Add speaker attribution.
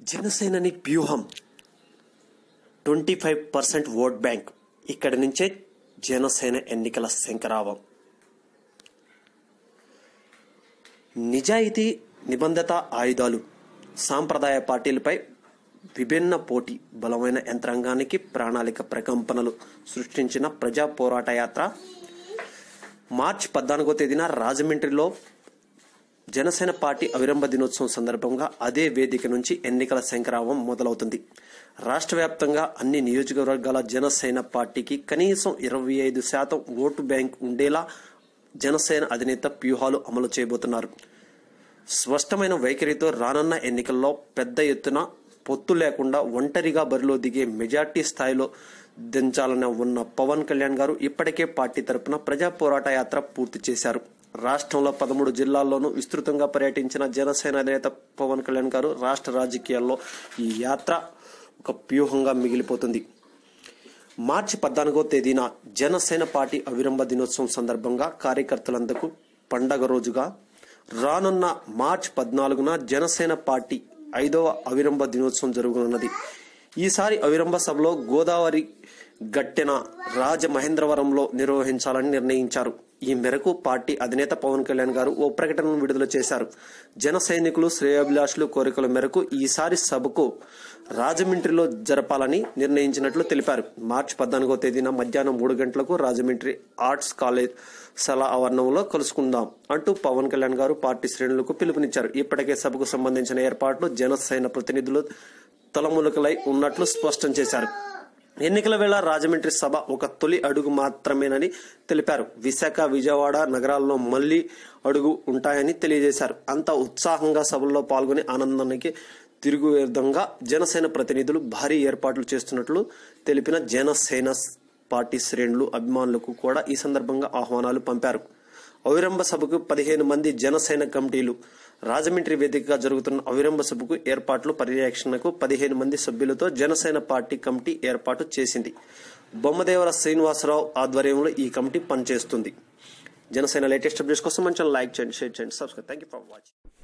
Speaker 1: జనసేనని వ్యూహం. Twenty five percent vote bank. ఇక్కడి నుంచే జనసేన ఎన్నికల శంకరావం నిజాయితీ నిబంధత ఆయుధాలు. సాంప్రదాయ పార్టీలపై విభిన్న పోటీ బలమైన యంత్రాంగానికి ప్రణాళిక ప్రకంపనలు సృష్టించిన ప్రజా పోరాట యాత్ర. మార్చి పద్నాలుగో తేదీన రాజమండ్రిలో జనసేన పార్టీ అవిరంభ దినోత్సవం సందర్భంగా అదే వేదిక నుంచి ఎన్నికల శంకరావం మొదలవుతుంది. రాష్ట్ర వ్యాప్తంగా అన్ని నియోజకవర్గాల జనసేన పార్టీకి కనీసం ఇరవై ఐదు శాతం ఓటు బ్యాంక్ ఉండేలా జనసేన అధినేత వ్యూహాలు అమలు చేయబోతున్నారు. స్పష్టమైన వైఖరితో రానున్న ఎన్నికల్లో పెద్ద ఎత్తున పొత్తు లేకుండా ఒంటరిగా బరిలో దిగే మెజార్టీ స్థాయిలో దించాలని ఉన్న పవన్ కళ్యాణ్ గారు ఇప్పటికే పార్టీ తరపున ప్రజా పోరాట యాత్ర పూర్తి చేశారు. రాష్ట్రంలో పదమూడు జిల్లాల్లోనూ విస్తృతంగా పర్యటించిన జనసేన నేత పవన్ కళ్యాణ్ గారు రాష్ట్ర రాజకీయాల్లో ఈ యాత్ర ఒక వ్యూహంగా మిగిలిపోతుంది. మార్చి పద్నాలుగో తేదీన జనసేన పార్టీ అవిరంభ దినోత్సవం సందర్భంగా కార్యకర్తలందకు పండగ రోజుగా రానున్న మార్చి పద్నాలుగున జనసేన పార్టీ ఐదవ అవిరంభ దినోత్సవం జరగనున్నది. ఈసారి అవిరంభ సభలో గోదావరి గట్టెన రాజమహేంద్రవరంలో నిర్వహించాలని నిర్ణయించారు. ఈ మేరకు పార్టీ అధినేత పవన్ కళ్యాణ్ గారు ఓ ప్రకటనను విడుదల చేశారు. జన సైనికులు శ్రేయాభిలాషులు కోరికల మేరకు ఈసారి సభకు రాజమండ్రిలో జరపాలని నిర్ణయించినట్లు తెలిపారు. మార్చి పద్నాలుగో తేదీన మధ్యాహ్నం మూడు గంటలకు రాజమండ్రి ఆర్ట్స్ కాలేజ్ సలా ఆవరణంలో కలుసుకుందాం అంటూ పవన్ కళ్యాణ్ గారు పార్టీ శ్రేణులకు పిలుపునిచ్చారు. ఇప్పటికే సభకు సంబంధించిన ఏర్పాట్లు జనసేన ప్రతినిధులు తలములకలై ఉన్నట్లు స్పష్టం చేశారు. ఎన్నికల వేళ రాజమండ్రి సభ ఒక తొలి అడుగు మాత్రమేనని తెలిపారు. విశాఖ విజయవాడ నగరాల్లో మళ్ళీ అడుగు ఉంటాయని తెలియజేశారు. అంత ఉత్సాహంగా సభల్లో పాల్గొని ఆనందానికి తిరుగు విధంగా జనసేన ప్రతినిధులు భారీ ఏర్పాట్లు చేస్తున్నట్లు తెలిపిన జనసేన పార్టీ శ్రేణులు అభిమానులకు కూడా ఈ సందర్భంగా ఆహ్వానాలు పంపారు. అవిరంభ సభకు పదిహేను మంది జనసేన కమిటీలు రాజమండ్రి వేదికగా జరుగుతున్న అవిరంభ సభకు ఏర్పాట్లు పర్యవేక్షణకు పదిహేను మంది సభ్యులతో జనసేన పార్టీ కమిటీ ఏర్పాటు చేసింది. బొమ్మదేవర శ్రీనివాసరావు ఆధ్వర్యంలో ఈ కమిటీ పనిచేస్తుంది. జనసేన లేటెస్ట్ అప్డేట్స్ కోసం మంచి లైక్ చేయండి షేర్ చేయండి subscribe. Thank you for watching